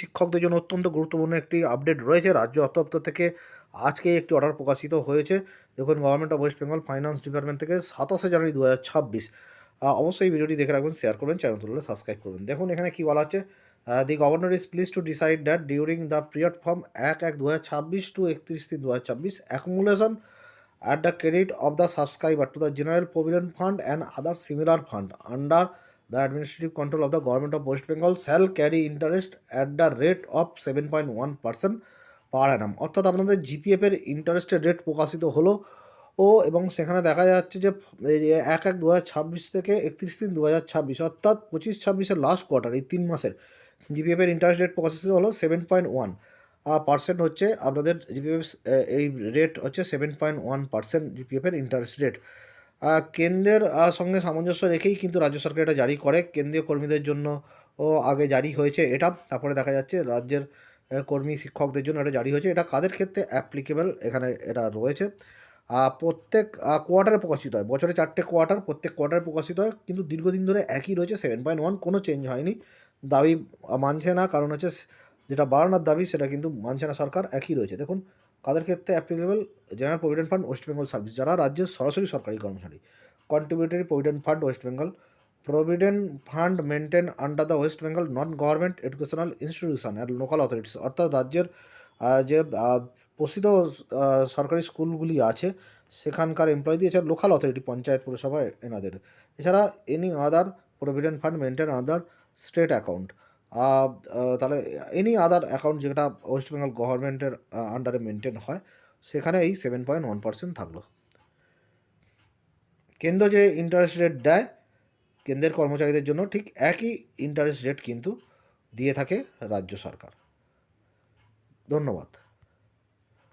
শিক্ষকদের জন্য অত্যন্ত গুরুত্বপূর্ণ একটি আপডেট রয়েছে। রাজ্য অর্থ দপ্তর থেকে আজকে একটি অর্ডার প্রকাশিত হয়েছে। দেখুন government of West Bengal finance department থেকে সাতাশে জানুয়ারি দু হাজার ছাব্বিশ অবশ্যই ভিডিওটি দেখে রাখবেন শেয়ার করবেন চ্যানেল তুললে সাবস্ক্রাইব করবেন। দেখুন, এখানে কি বলা হচ্ছে? The governor is please to decide that during the period from এক এক দু টু একত্রিশ তিন দু accumulation at the credit of the subscriber to the general provident fund and other similar fund under the administrative control of the government of west bengal shall carry interest at the rate of 7.1 percent per annum. অর্থাৎ আপনাদের GPF এর ইন্টারেস্টের rate প্রকাশিত হলো ও এবং সেখানে দেখা যাচ্ছে যে এক এক দু থেকে একত্রিশ তিন দু হাজার ছাব্বিশ, অর্থাৎ পঁচিশ ছাব্বিশের লাস্ট কোয়ার্টার এই তিন মাসের জিপিএফ এর ইন্টারেস্ট রেট প্রকাশিত হলো সেভেন পয়েন্ট ওয়ান পার্সেন্ট হচ্ছে আপনাদের জিপিএফ এই রেট হচ্ছে সেভেন পয়েন্ট ওয়ান পার্সেন্ট জিপিএফের ইন্টারেস্ট রেট কেন্দ্রের সঙ্গে সামঞ্জস্য রেখেই কিন্তু রাজ্য সরকার এটা জারি করে। কেন্দ্রীয় কর্মীদের জন্য, ও, আগে জারি হয়েছে এটা। তারপরে দেখা যাচ্ছে রাজ্যের কর্মী, শিক্ষকদের জন্য এটা জারি হয়েছে। এটা কাদের ক্ষেত্রে অ্যাপ্লিকেবল এখানে এটা রয়েছে। প্রত্যেক কোয়ার্টারে প্রকাশিত হয়। বছরে চারটে কোয়ার্টার প্রত্যেক কোয়ার্টারে প্রকাশিত হয়। কিন্তু দীর্ঘদিন ধরে একই রয়েছে। সেভেন পয়েন্ট ওয়ান কোনো চেঞ্জ হয়নি। দাবি মানছে না। কারণ হচ্ছে, যেটা বাড়ানোর দাবি, সেটা কিন্তু মানছে না সরকার। একই রয়েছে। দেখুন কাদের ক্ষেত্রে applicable general provident fund West Bengal service যারা রাজ্যের সরাসরি সরকারি কর্মচারী। Contributory provident fund West Bengal provident fund maintain under the West Bengal non government educational institution and local authorities অর্থাৎ রাজ্যের যে প্রসিদ্ধ সরকারি স্কুলগুলি আছে, সেখানকার এমপ্লয়ি দিয়ে এছাড়া লোকাল অথরিটি পঞ্চায়েত, পুরসভা এনাদের। এছাড়া any other provident fund maintain other state account তাহলে এনি আদার অ্যাকাউন্ট যেটা ওয়েস্ট বেঙ্গল গভর্নমেন্টের আন্ডারে মেনটেন হয়, সেখানে এই সেভেন পয়েন্ট ওয়ান পার্সেন্ট থাকল। কেন্দ্র যে ইন্টারেস্ট রেট দেয়, কেন্দ্রের কর্মচারীদের জন্য ঠিক একই ইন্টারেস্ট রেট কিন্তু দিয়ে থাকে রাজ্য সরকার। ধন্যবাদ।